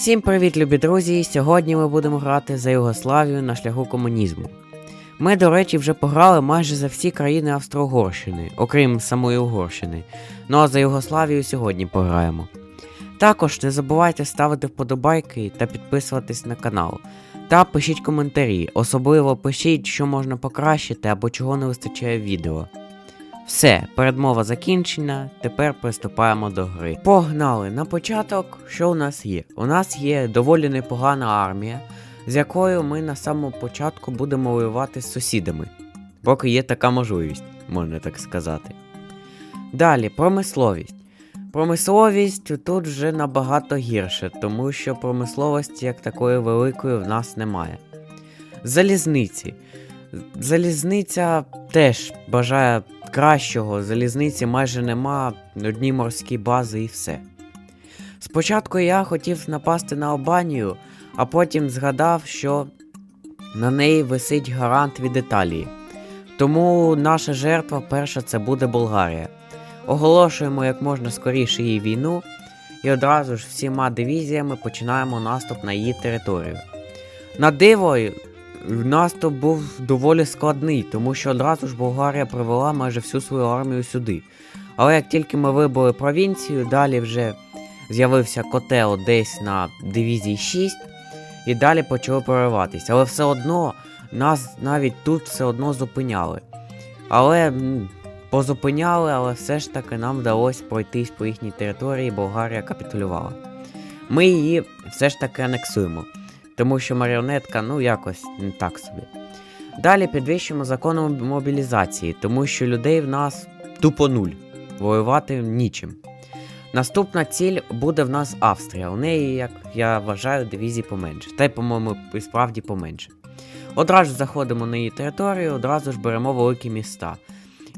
Всім привіт, любі друзі! Сьогодні ми будемо грати за Югославію на шляху комунізму. Ми, до речі, вже пограли майже за всі країни Австро-Угорщини, окрім самої Угорщини. Ну а за Югославію сьогодні пограємо. Також не забувайте ставити вподобайки та підписуватись на канал. Та пишіть коментарі, особливо пишіть, що можна покращити або чого не вистачає відео. Все, передмова закінчена, тепер приступаємо до гри. Погнали! На початок, що у нас є? У нас є доволі непогана армія, з якою ми на самому початку будемо воювати з сусідами, поки є така можливість, можна так сказати. Далі, промисловість. Промисловість тут вже набагато гірше, тому що промисловості як такої великої в нас немає. Залізниці. Залізниця теж бажає кращого, залізниці майже нема, одні морські бази і все. Спочатку я хотів напасти на Албанію, а потім згадав, що на неї висить гарант від Італії. Тому наша жертва перша це буде Болгарія. Оголошуємо як можна скоріше її війну і одразу ж всіма дивізіями починаємо наступ на її територію. На диво, наступ був доволі складний, тому що одразу ж Болгарія привела майже всю свою армію сюди. Але як тільки ми вибили провінцію, далі вже з'явився котел десь на дивізії 6, і далі почали прориватися. Але все одно нас навіть тут все одно зупиняли. Але позупиняли, але все ж таки нам вдалося пройтись по їхній території, і Болгарія капітулювала. Ми її все ж таки анексуємо тому що маріонетка, ну якось не так собі. Далі підвищуємо законом мобілізації, тому що людей в нас тупо нуль. Воювати нічим. Наступна ціль буде в нас Австрія. У неї, як я вважаю, дивізій поменше. Та й, по-моєму, і справді поменше. Одразу заходимо на її територію, одразу ж беремо великі міста.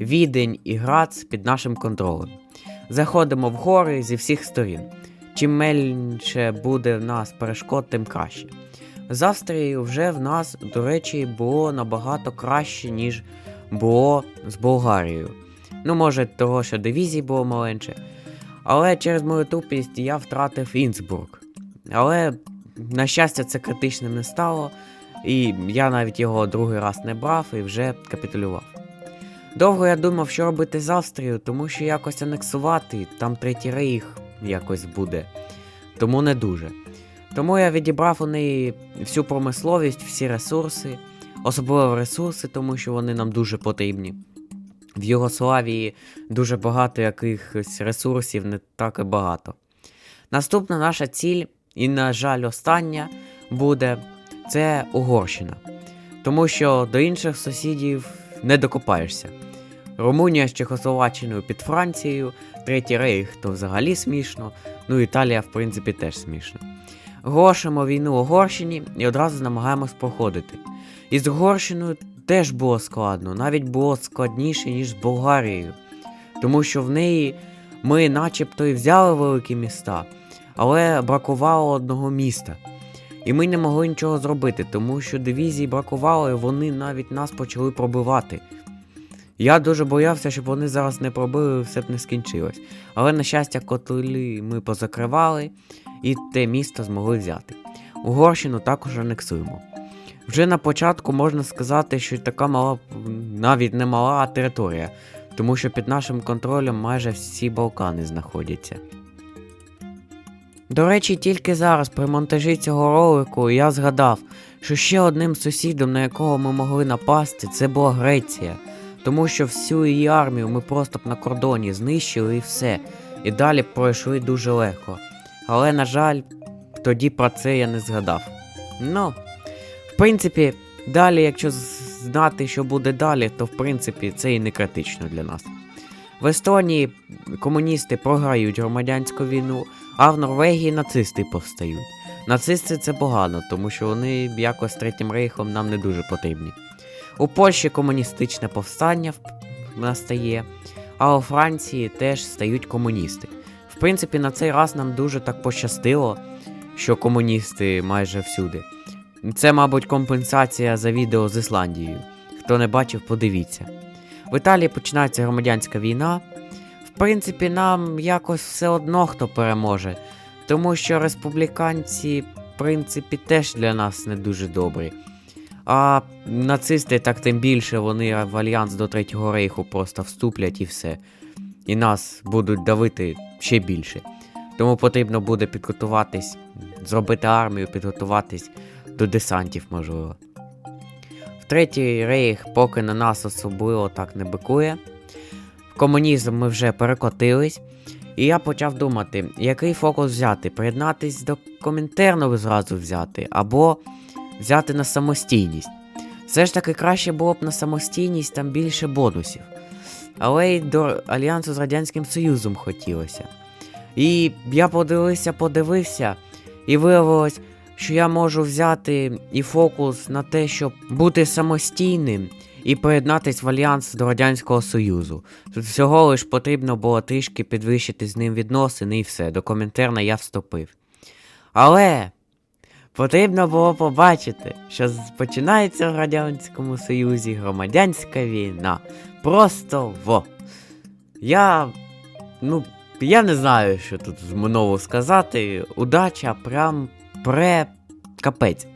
Відень і Грац під нашим контролем. Заходимо в гори зі всіх сторін. Чим менше буде в нас перешкод, тим краще. З Австрією вже в нас, до речі, було набагато краще, ніж було з Болгарією. Ну, може, того, що дивізій було маленше. Але через мою тупість я втратив Інсбург. Але, на щастя, це критичним не стало, і я навіть його другий раз не брав і вже капітулював. Довго я думав, що робити з Австрією, тому що якось анексувати, там третій рейх якось буде. Тому не дуже. Тому я відібрав у неї всю промисловість, всі ресурси, особливо ресурси, тому що вони нам дуже потрібні. В Югославії дуже багато якихось ресурсів, не так і багато. Наступна наша ціль, і, на жаль, остання буде це Угорщина. Тому що до інших сусідів не докопаєшся. Румунія з Чехословаччиною під Францією, Третій Рейх то взагалі смішно, ну Італія, в принципі, теж смішно. Грошимо війну Угорщині і одразу намагаємось проходити. І з Угорщиною теж було складно, навіть було складніше, ніж з Болгарією. Тому що в неї ми начебто і взяли великі міста, але бракувало одного міста. І ми не могли нічого зробити, тому що дивізії бракувало, і вони навіть нас почали пробивати. Я дуже боявся, щоб вони зараз не пробили, і все б не скінчилось. Але, на щастя, котли ми позакривали і те місто змогли взяти. Угорщину також анексуємо. Вже на початку можна сказати, що така мала, навіть не мала територія, тому що під нашим контролем майже всі Балкани знаходяться. До речі, тільки зараз при монтажі цього ролику я згадав, що ще одним сусідом, на якого ми могли напасти, це була Греція, тому що всю її армію ми просто б на кордоні знищили і все, і далі пройшли дуже легко. Але, на жаль, тоді про це я не згадав. Ну, в принципі, далі, якщо знати, що буде далі, то в принципі це і не критично для нас. В Естонії комуністи програють громадянську війну, а в Норвегії нацисти повстають. Нацисти це погано, тому що вони якось третім рейхом нам не дуже потрібні. У Польщі комуністичне повстання настає, а у Франції теж стають комуністи. Принципі, на цей раз нам дуже так пощастило, що комуністи майже всюди. Це, мабуть, компенсація за відео з Ісландією. Хто не бачив, подивіться. В Італії починається громадянська війна. В принципі, нам якось все одно хто переможе. Тому що республіканці, в принципі, теж для нас не дуже добрі. А нацисти так тим більше вони в альянс до Третього рейху просто вступлять і все. І нас будуть давити ще більше. Тому потрібно буде підготуватись, зробити армію, підготуватись до десантів, можливо. В третій рейх поки на нас особливо так не бикує. В комунізм ми вже перекотились. І я почав думати, який фокус взяти, приєднатись до комінтерну зразу взяти, або взяти на самостійність. Все ж таки краще було б на самостійність там більше бонусів. Але й до альянсу з Радянським Союзом хотілося. І я подивився, подивився, і виявилось, що я можу взяти і фокус на те, щоб бути самостійним і приєднатись в альянс до Радянського Союзу. Тут всього лиш потрібно було трішки підвищити з ним відносини і все. До комінтерна я вступив. Але потрібно було побачити, що з- починається в Радянському Союзі громадянська війна. Просто во. Я. Ну, я не знаю, що тут знову сказати. Удача прям пре капець.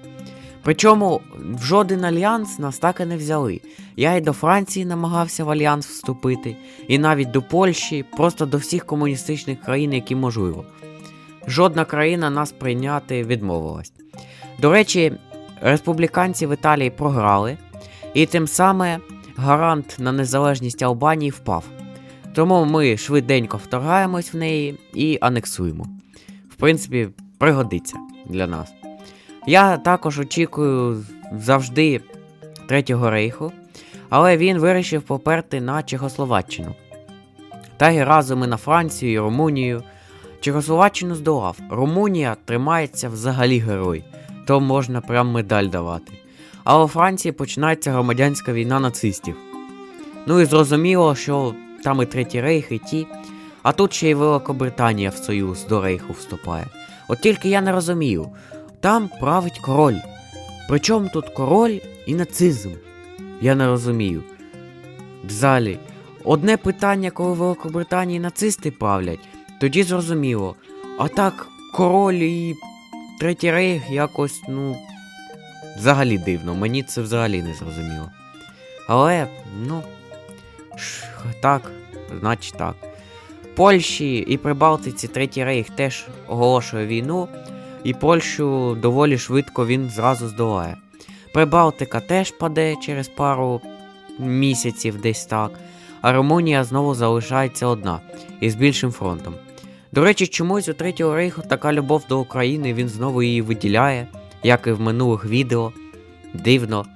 Причому в жоден альянс нас так і не взяли. Я і до Франції намагався в альянс вступити, і навіть до Польщі, просто до всіх комуністичних країн, які можливо. Жодна країна нас прийняти відмовилась. До речі, республіканці в Італії програли, і тим саме гарант на незалежність Албанії впав. Тому ми швиденько вторгаємось в неї і анексуємо. В принципі, пригодиться для нас. Я також очікую завжди Третього рейху, але він вирішив поперти на Чехословаччину. Та й разом і на Францію і Румунію. Чехословаччину здолав. Румунія тримається взагалі герой, то можна прям медаль давати. А у Франції починається громадянська війна нацистів. Ну і зрозуміло, що там і Третій Рейх, і ті, а тут ще й Великобританія в союз до Рейху вступає. От тільки я не розумію, там править король. Причому тут король і нацизм? Я не розумію. Взагалі, одне питання, коли Великобританії нацисти правлять, тоді зрозуміло. А так, король і Третій рейх якось, ну. Взагалі дивно, мені це взагалі не зрозуміло. Але, ну. Так, значить так. Польщі і Прибалтиці Третій рейх теж оголошує війну, і Польщу доволі швидко він зразу здолає. Прибалтика теж паде через пару місяців десь так, а Румунія знову залишається одна із більшим фронтом. До речі, чомусь у Третього рейху така любов до України, він знову її виділяє, як і в минулих відео. Дивно.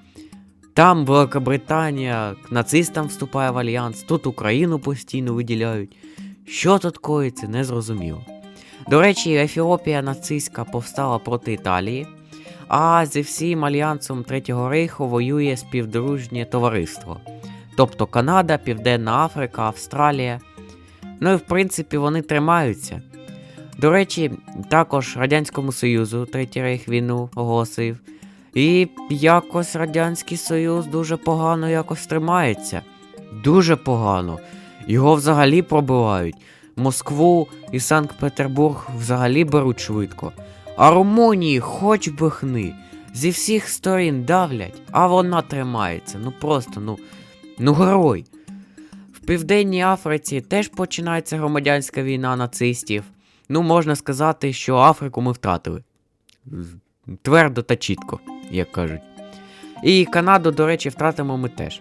Там Великобританія к нацистам вступає в альянс, тут Україну постійно виділяють. Що тут коїться, не зрозуміло. До речі, Ефіопія нацистська повстала проти Італії, а зі всім альянсом Третього рейху воює співдружнє товариство. Тобто Канада, Південна Африка, Австралія. Ну і в принципі вони тримаються. До речі, також Радянському Союзу Третій рейх війну оголосив. І якось Радянський Союз дуже погано якось тримається. Дуже погано. Його взагалі пробивають. Москву і Санкт-Петербург взагалі беруть швидко. А Румунії хоч би хни. Зі всіх сторін давлять, а вона тримається. Ну просто, ну, ну герой. Південній Африці теж починається громадянська війна нацистів. Ну, можна сказати, що Африку ми втратили. Твердо та чітко, як кажуть. І Канаду, до речі, втратимо ми теж.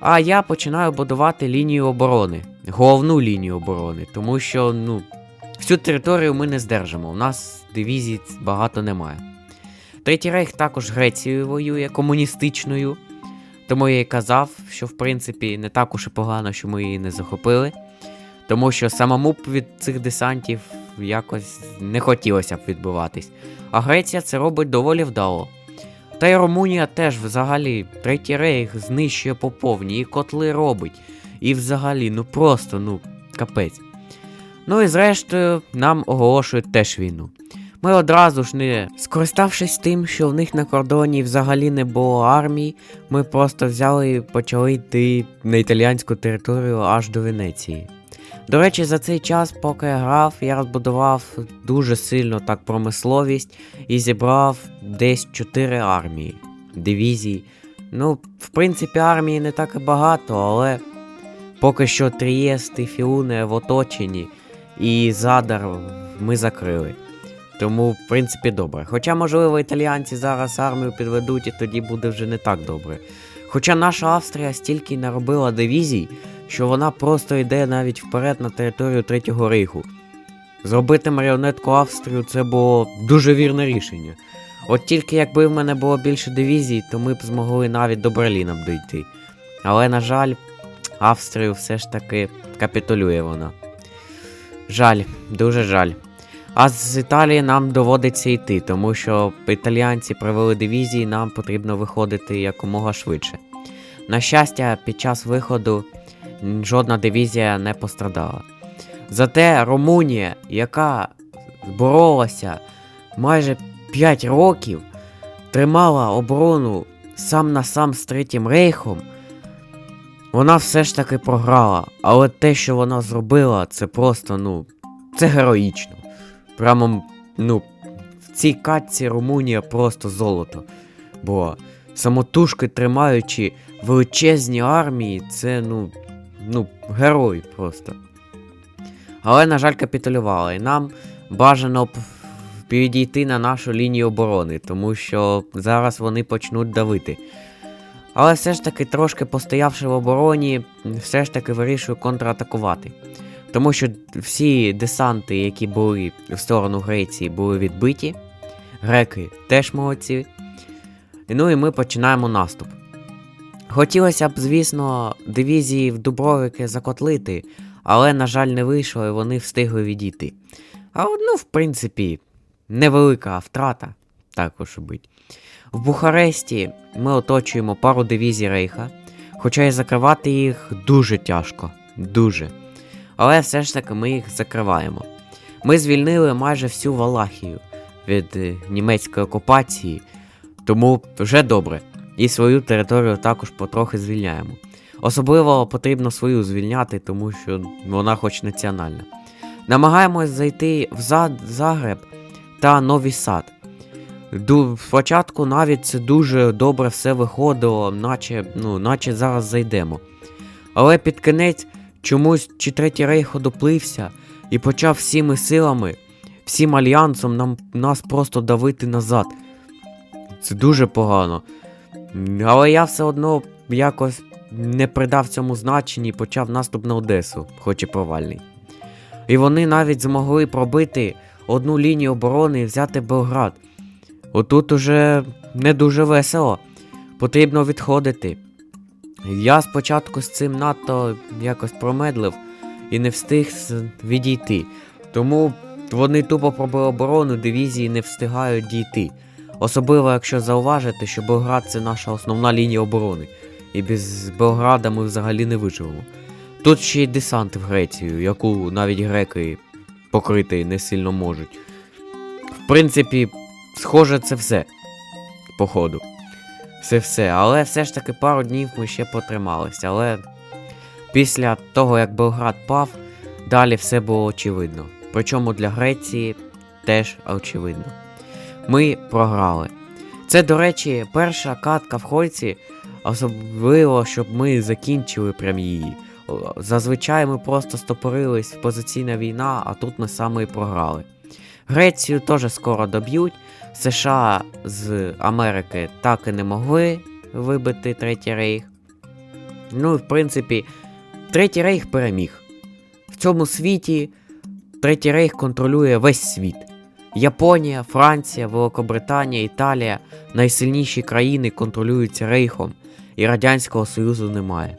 А я починаю будувати лінію оборони, головну лінію оборони, тому що, ну, всю територію ми не здержимо. У нас дивізій багато немає. Третій рейх також Грецією воює комуністичною. Тому я і казав, що в принципі не так уж і погано, що ми її не захопили. Тому що самому б від цих десантів якось не хотілося б відбиватись. А Греція це робить доволі вдало. Та й Румунія теж взагалі третій рейх знищує по повній, і котли робить. І взагалі, ну просто, ну, капець. Ну і зрештою, нам оголошують теж війну. Ми одразу ж не скориставшись тим, що в них на кордоні взагалі не було армії, ми просто взяли і почали йти на італіянську територію аж до Венеції. До речі, за цей час, поки я грав, я розбудував дуже сильно так промисловість і зібрав десь 4 армії, дивізії. Ну, в принципі, армії не так і багато, але поки що Трієст і Фіуне в оточенні, і Задар ми закрили. Тому, в принципі, добре. Хоча, можливо, італіянці зараз армію підведуть, і тоді буде вже не так добре. Хоча наша Австрія стільки наробила дивізій, що вона просто йде навіть вперед на територію Третього Рейху. Зробити маріонетку Австрію це було дуже вірне рішення. От тільки якби в мене було більше дивізій, то ми б змогли навіть до Берліна б дійти. Але, на жаль, Австрію все ж таки капітулює вона. Жаль, дуже жаль. А з Італії нам доводиться йти, тому що італіянці привели дивізії, нам потрібно виходити якомога швидше. На щастя, під час виходу жодна дивізія не пострадала. Зате Румунія, яка боролася майже 5 років, тримала оборону сам на сам з Третім Рейхом, вона все ж таки програла. Але те, що вона зробила, це просто, ну, це героїчно. Прямо, ну, в цій катці Румунія просто золото. Бо самотужки тримаючи величезні армії, це, ну, ну, герой просто. Але, на жаль, капітулювала. І нам бажано підійти на нашу лінію оборони, тому що зараз вони почнуть давити. Але все ж таки, трошки постоявши в обороні, все ж таки вирішую контратакувати. Тому що всі десанти, які були в сторону Греції, були відбиті. Греки теж молодці. Ну і ми починаємо наступ. Хотілося б, звісно, дивізії в Дубровики закотлити, але, на жаль, не вийшло, і вони встигли відійти. А ну, в принципі, невелика втрата, також бить. В Бухаресті ми оточуємо пару дивізій Рейха, хоча і закривати їх дуже тяжко. Дуже. Але все ж таки ми їх закриваємо. Ми звільнили майже всю Валахію від е, німецької окупації, тому вже добре. І свою територію також потрохи звільняємо. Особливо потрібно свою звільняти, тому що вона хоч національна. Намагаємось зайти в Загреб та Новий Сад. Ду, спочатку навіть це дуже добре все виходило, наче, ну, наче зараз зайдемо. Але під кінець чомусь чи третій рейх одоплився і почав всіми силами, всім альянсом нам, нас просто давити назад. Це дуже погано. Але я все одно якось не придав цьому значенні і почав наступ на Одесу, хоч і провальний. І вони навіть змогли пробити одну лінію оборони і взяти Белград. Отут уже не дуже весело. Потрібно відходити. Я спочатку з цим надто якось промедлив і не встиг відійти. Тому вони тупо пробили оборону, дивізії не встигають дійти. Особливо, якщо зауважити, що Белград це наша основна лінія оборони, і без Белграда ми взагалі не виживемо. Тут ще й десант в Грецію, яку навіть греки покрити не сильно можуть. В принципі, схоже, це все. Походу. Це все. Але все ж таки пару днів ми ще потрималися. Але після того, як Белград пав, далі все було очевидно. Причому для Греції теж очевидно. Ми програли. Це, до речі, перша катка в Хольці, особливо, щоб ми закінчили прям її. Зазвичай ми просто стопорились в позиційна війна, а тут ми саме і програли. Грецію теж скоро доб'ють. США з Америки так і не могли вибити Третій Рейх. Ну, і в принципі, Третій Рейх переміг. В цьому світі Третій Рейх контролює весь світ. Японія, Франція, Великобританія, Італія найсильніші країни контролюються Рейхом, і Радянського Союзу немає.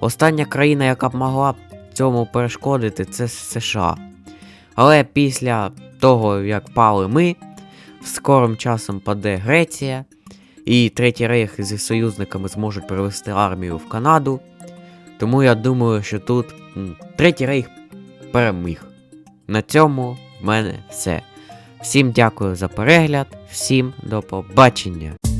Остання країна, яка б могла цьому перешкодити, це США. Але після того, як пали ми, скорим часом паде Греція, і Третій Рейх зі союзниками зможуть привести армію в Канаду. Тому я думаю, що тут Третій Рейх переміг. На цьому в мене все. Всім дякую за перегляд, всім до побачення.